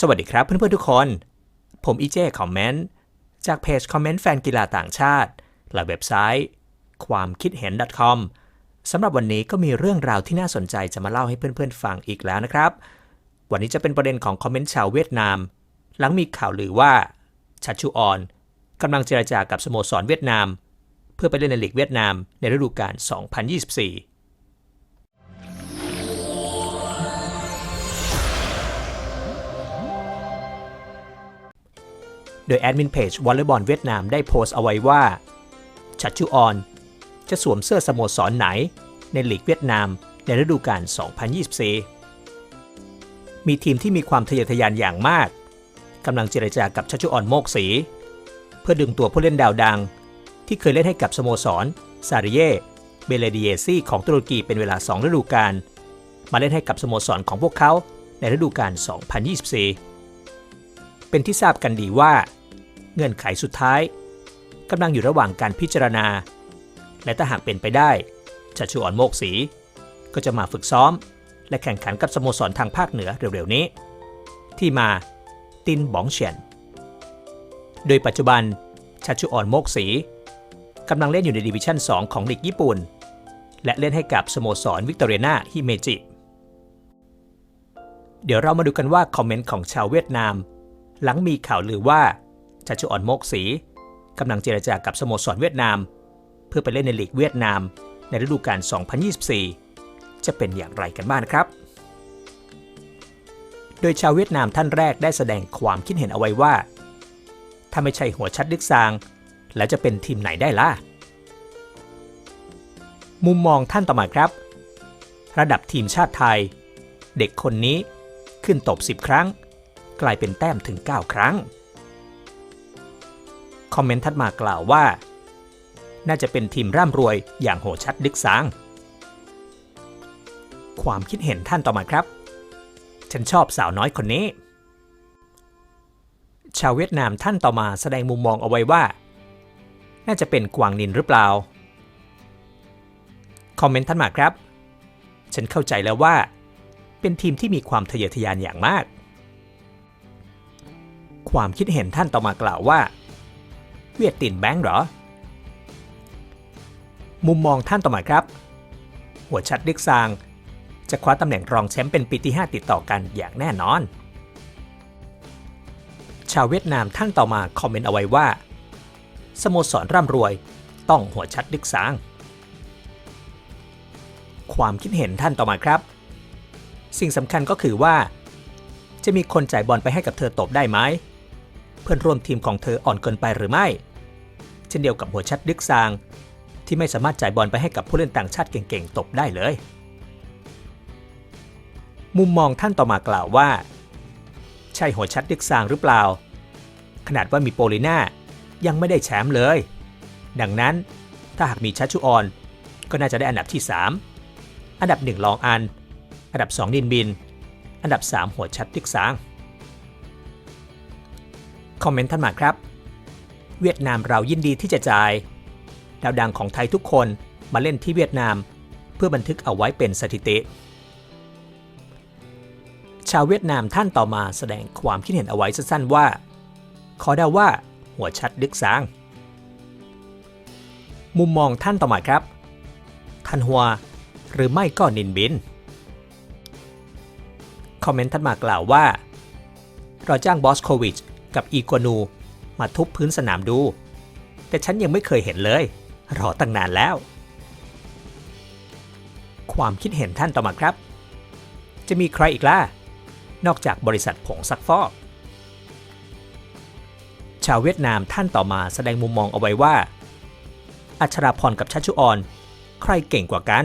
สวัสดีครับเพื่อนๆทุกคน ผมอีเจคอมเมนต์จากเพจคอมเมนต์แฟนกีฬาต่างชาติ และเว็บไซต์ความคิดเห็น .com สำหรับวันนี้ก็มีเรื่องราวที่น่าสนใจจะมาเล่าให้เพื่อนๆฟังอีกแล้วนะครับ วันนี้จะเป็นประเด็นของคอมเมนต์ชาวเวียดนาม หลังมีข่าวลือว่าชัชชูออนกำลังเจรจากับสโมสรเวียดนาม เพื่อไปเล่นในลีกเวียดนามในฤดูกาล2024 โดยแอดมินเพจวอลเลย์บอลเวียดนามได้โพสต์เอาไว้ว่า ชัชชูออน จะสวมเสื้อสโมสรไหน ในลีกเวียดนามในฤดูกาล 2024 มีทีมที่มีความทะเยอทะยานอย่างมากกำลังเจรจากับชัชชูออนโมกสี เพื่อดึงตัวผู้เล่นดาวดัง ที่เคยเล่นให้กับสโมสร ซาริเย่เบเลเดียซีของตุรกีเป็นเวลา 2 ฤดูกาลมาเล่นให้กับสโมสรของพวกเขาในฤดูกาล 2024 เป็นที่ทราบกันดีว่า เงื่อนไขสุดท้ายกำลังอยู่ระหว่างการพิจารณา และถ้าหากเป็นไปได้ชัชชูออนโมกสี ก็จะมาฝึกซ้อม และแข่งขันกับสโมสรทางภาคเหนือเร็วๆนี้ ที่มาตินบองเฉียน โดยปัจจุบันชัชชูออนโมกสีกำลังเล่นอยู่ในดิวิชั่น 2 ของลีกญี่ปุ่น และเล่นให้กับสโมสรวิกตอเรียนาฮิเมจิ เดี๋ยวเรามาดูกันว่าคอมเมนต์ของชาวเวียดนาม หลังมีข่าวลือว่าชัชชูออนโมกสีกำลังเจรจากับสโมสรเวียดนาม เพื่อไปเล่นในลีกเวียดนาม ในฤดูกาล 2024 จะเป็นอย่างไรกันบ้างครับ โดยชาวเวียดนามท่านแรกได้แสดงความคิดเห็นเอาไว้ว่า ถ้าไม่ใช่หัวชัดลึกซาง แล้วจะเป็นทีมไหนได้ล่ะ มุมมองท่านต่อมาครับ ระดับทีมชาติไทย เด็กคนนี้ขึ้นตบ 10 ครั้ง กลายเป็นแต้มถึง 9 ครั้ง คอมเมนต์ทัดมากล่าวว่า น่าจะเป็นทีมร่ำรวยอย่างโหชัดดึกซาง ความคิดเห็นท่านต่อมาครับ ฉันชอบสาวน้อยคนนี้ ชาวเวียดนามท่านต่อมาแสดงมุมมองเอาไว้ว่า น่าจะเป็นกวางนินหรือเปล่า คอมเมนต์ท่านมาครับ ฉันเข้าใจแล้วว่า เป็นทีมที่มีความทะเยอทะยานอย่างมาก ความคิดเห็นท่านต่อมากล่าวว่า เวียดตินแบงค์เหรอ มุมมองท่านต่อมาครับ หัวชัดดึกซาง จะคว้าตำแหน่งรองแชมป์เป็นปีที่ 5 ติดต่อกันอย่างแน่นอน ชาวเวียดนามท่านต่อมาคอมเมนต์เอาไว้ว่าสโมสรร่ำรวยต้องหัวชัดดึกซาง ความคิดเห็นท่านต่อมาครับ สิ่งสำคัญก็คือว่า จะมีคนจ่ายบอลไปให้กับเธอตบได้ไหม เพื่อนร่วมทีมของเธออ่อนเกินไปหรือไม่ เช่นเดียวกับหัวชัดดึกซาง ที่ไม่สามารถจ่ายบอลไปให้กับผู้เล่นต่างชาติเก่งๆ ตบได้เลย มุมมองท่านต่อมากล่าวว่า ใช่หัวชัดดึกซางหรือเปล่า ขนาดว่ามีโปลิน่ายังไม่ได้แชมป์เลย ดังนั้นถ้าหากมีชัชชุออน ก็น่าจะได้อันดับที่ 3 อันดับ 1 ลองอัน อันดับ 2 ดินบิน อันดับ 3 หัวชัดดึกซาง คอมเมนต์ท่านมาครับ เวียดนามเรายินดีที่จะจ่าย ดาวดังของไทยทุกคนมาเล่นที่เวียดนาม เพื่อบันทึกเอาไว้เป็นสถิติ ชาวเวียดนามท่านต่อมาแสดงความคิดเห็นเอาไว้สั้นๆว่า ขอเดาว่าหัวชัดดึกซาง มุมมองท่านต่อมาครับ ทันหัวหรือไม่ก็นินบิน คอมเมนต์ท่านมากล่าวว่า เราจ้างบอสโควิช กับอีกัวนู มาทุบพื้นสนามดู แต่ฉันยังไม่เคยเห็นเลย รอตั้งนานแล้ว ความคิดเห็นท่านต่อมาครับ จะมีใครอีกล่ะ นอกจากบริษัทผงซักฟอก ชาวเวียดนามท่านต่อมาแสดงมุมมองเอาไว้ว่า อัชราพรกับชัชชุออนใครเก่งกว่ากัน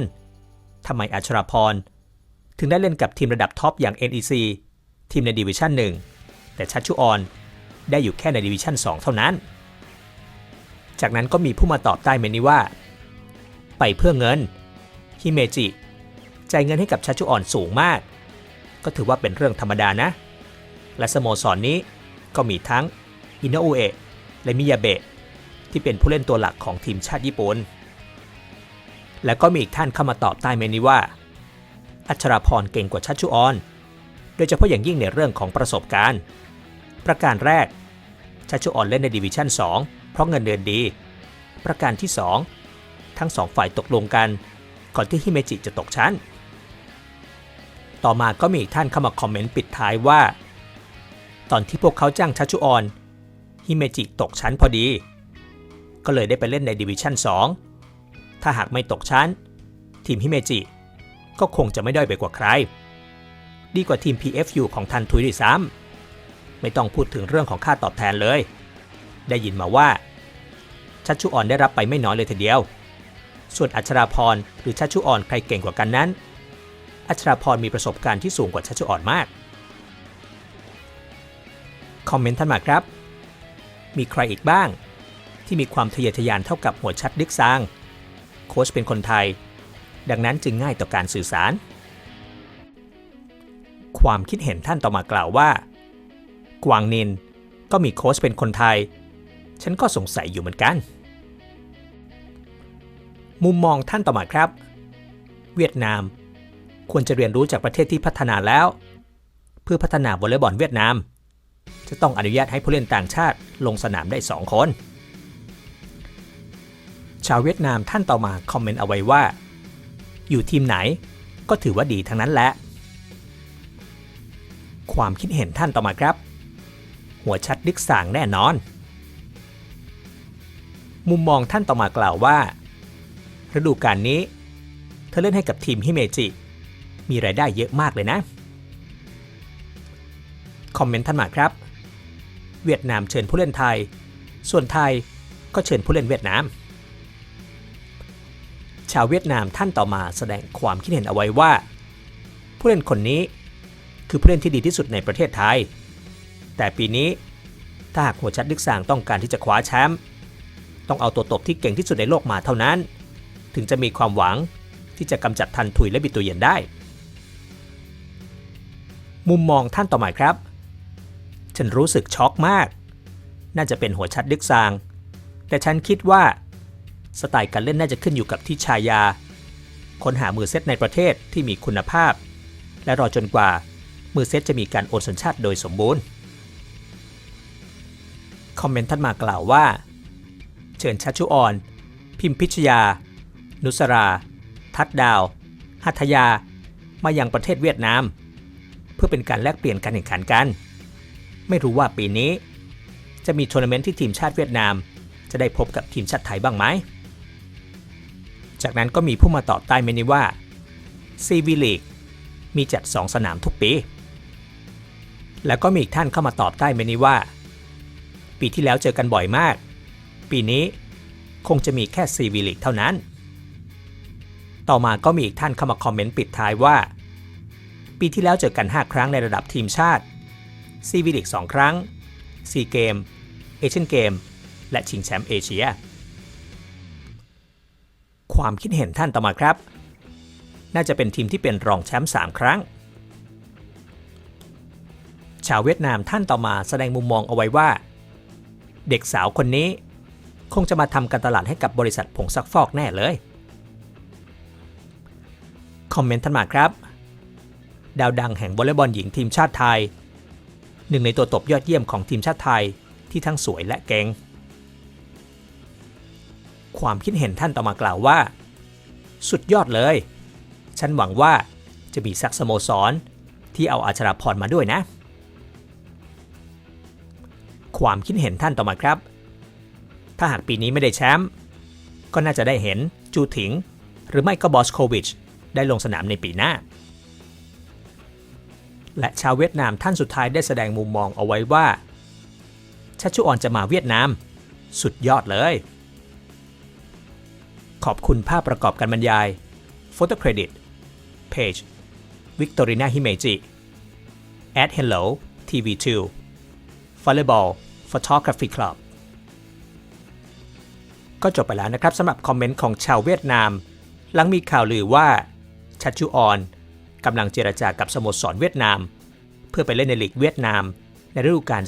ทำไมอัชราพรถึงได้เล่นกับทีมระดับท็อปอย่าง NEC ทีมในดิวิชั่น1แต่ชัชชุออน ได้อยู่แค่ในดิวิชั่น 2 เท่านั้น จากนั้นก็มีผู้มาตอบใต้เมนนี้ว่า ไปเพื่อเงิน ฮิเมจิ จ่ายเงินให้กับชัชชุออนสูงมาก ก็ถือว่าเป็นเรื่องธรรมดานะ และสโมสรนนี้ก็มีทั้งอินโนอุเอะและมิยาเบะที่เป็นผู้เล่นตัวหลักของทีมชาติญี่ปุ่น และก็มีอีกท่านเข้ามาตอบใต้เมนนี้ว่า อัชราพรเก่งกว่าชัชชุออน โดยเฉพาะอย่างยิ่งในเรื่องของประสบการณ์ ประการแรก ชัชชุออนเล่นในดิวิชั่น 2 เพราะเงินเดือนดี ประการที่ 2 ทั้งสองฝ่ายตกลงกัน ก่อนที่ฮิเมจิจะตกชั้น ต่อมาก็มีอีกท่านเข้ามาคอมเมนต์ปิดท้ายว่า ตอนที่พวกเขาจ้างชัชชุออนฮิเมจิตกชั้นพอดี ก็เลยได้ไปเล่นในดิวิชั่น 2 ถ้าหากไม่ตกชั้น ทีมฮิเมจิก็คงจะไม่ด้อยไปกว่าใคร ดีกว่าทีม PFU ของทันทุยด้วยซ้ำ ไม่ต้องพูดถึงเรื่องของค่าตอบแทนเลย ได้ยินมาว่า ชัชชุออนได้รับไปไม่น้อยเลยทีเดียว ส่วนอัชราพรหรือชัชชุออนใครเก่งกว่ากันนั้น อัชราพรมีประสบการณ์ที่สูงกว่าชัชชุออนมาก คอมเมนต์ท่านมาครับ มีใครอีกบ้าง ที่มีความทะเยอทะยานเท่ากับหัวชัดดิกซาง โค้ชเป็นคนไทย ดังนั้นจึงง่ายต่อการสื่อสาร ความคิดเห็นท่านต่อมากล่าวว่า กวางนิน ก็มีโค้ชเป็นคนไทย ฉันก็สงสัยอยู่เหมือนกัน มุมมองท่านต่อมาครับ เวียดนาม ควรจะเรียนรู้จากประเทศที่พัฒนาแล้ว เพื่อพัฒนาวอลเลย์บอลเวียดนาม จะต้องอนุญาตให้ผู้เล่นต่างชาติลงสนามได้ 2 คน ชาวเวียดนามท่านต่อมาคอมเมนต์เอาไว้ว่า อยู่ทีมไหนก็ถือว่าดีทั้งนั้นแหละความคิดเห็นท่านต่อมาครับ หัวชัดดิกสางแน่นอน มุมมองท่านต่อมากล่าวว่า ฤดูกาลนี้ เธอเล่นให้กับทีมฮิเมจิ มีรายได้เยอะมากเลยนะ คอมเมนต์ท่านมาครับ เวียดนามเชิญผู้เล่นไทย ส่วนไทยก็เชิญผู้เล่นเวียดนาม ชาวเวียดนามท่านต่อมาแสดงความคิดเห็นเอาไว้ว่า ผู้เล่นคนนี้คือผู้เล่นที่ดีที่สุดในประเทศไทย แต่ปีนี้ถ้าหากหัวชัดลึกสางต้องการที่จะคว้าแชมป์ต้องเอาตัวตบที่เก่งที่สุดในโลกมาเท่านั้น ถึงจะมีความหวังที่จะกำจัดทันทุยและบิตุเย็นได้ มุมมองท่านต่อมาครับ ฉันรู้สึกช็อกมาก น่าจะเป็นหัวชัดลึกซาง แต่ฉันคิดว่า สไตล์การเล่นน่าจะขึ้นอยู่กับที่ชายา ค้นหามือเซตในประเทศที่มีคุณภาพ และรอจนกว่ามือเซตจะมีการโอนสัญชาติโดยสมบูรณ์ คอมเมนต์ท่านมากล่าวว่า เชิญชัชชุออน พิมพิชยา นุสรา ทัดดาว หัทยา มายังประเทศเวียดนาม เพื่อเป็นการแลกเปลี่ยนการแข่งขันกัน ไม่รู้ว่าปีนี้ จะมีทัวร์นาเมนต์ที่ทีมชาติเวียดนาม จะได้พบกับทีมชาติไทยบ้างไหม จากนั้นก็มีผู้มาตอบใต้เมนีว่าซีวีลีกมีจัด 2 สนามทุกปี แล้วก็มีอีกท่านเข้ามาตอบใต้เมนีว่า ปีที่แล้วเจอกันบ่อยมาก ปีนี้คงจะมีแค่ซีวีลีกเท่านั้น ต่อมาก็มีอีกท่านเข้ามาคอมเมนต์ปิดท้ายว่า ปีที่แล้วเจอกัน 5 ครั้งในระดับทีมชาติซีวีลีก2ครั้งซีเกมเอเชียนเกมและชิงแชมป์เอเชีย ความคิดเห็นท่านต่อมาครับ น่าจะเป็นทีมที่เป็นรองแชมป์3ครั้ง ชาวเวียดนามท่านต่อมาแสดงมุมมองเอาไว้ว่า เด็กสาวคนนี้ คงจะมาทำการตลาดให้กับบริษัทผงซักฟอกแน่เลย คอมเมนต์ท่านมาครับ ดาวดังแห่งวอลเลย์บอลหญิงทีมชาติไทย หนึ่งในตัวตบยอดเยี่ยมของทีมชาติไทยที่ทั้งสวยและเก่งความคิดเห็นท่านต่อมากล่าวว่า สุดยอดเลย ฉันหวังว่าจะมีสักสโมสรที่เอาอาชราพรมาด้วยนะ ความคิดเห็นท่านต่อมาครับ ถ้าหากปีนี้ไม่ได้แชมป์ก็น่าจะได้เห็นจูถิง หรือไม่ก็บอสโควิชได้ลงสนามในปีหน้า และชาวเวียดนามท่านสุดท้ายได้แสดงมุมมองเอาไว้ว่าชัชชุออนจะมาเวียดนาม สุดยอดเลย ขอบคุณภาพประกอบการบรรยาย Photo Credit Page Victorina Himeji at Hello TV2 Volleyball Photography Club ก็จบไปแล้วนะครับสำหรับคอมเมนต์ของชาวเวียดนาม หลังมีข่าวลือว่าชัชชุออนกำลังเจรจากับสโมสรเวียดนาม เพื่อไปเล่นในลีกเวียดนาม ในฤดูกาล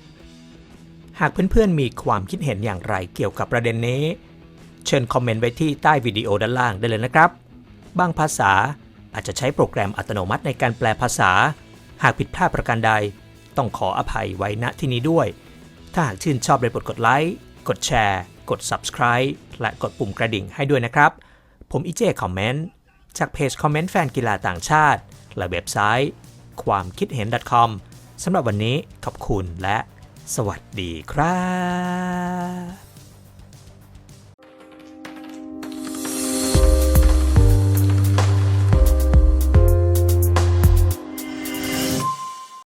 2024 หากเพื่อนๆมีความคิดเห็นอย่างไรเกี่ยวกับประเด็นนี้ เชิญคอมเมนต์ไว้ที่ใต้วิดีโอด้านล่างได้เลยนะครับ บางภาษาอาจจะใช้โปรแกรมอัตโนมัติในการแปลภาษา หากผิดพลาดประการใด ต้องขออภัยไว้ณที่นี้ด้วย ถ้าหากชื่นชอบได้โปรดกดไลค์ กดแชร์ กด subscribe และกดปุ่มกระดิ่งให้ด้วยนะครับ ผมอีเจคอมเมนต์จากเพจคอมเมนต์แฟนกีฬาต่างชาติ และเว็บไซต์ ความคิดเห็น .com สำหรับวันนี้ขอบคุณและสวัสดีครับ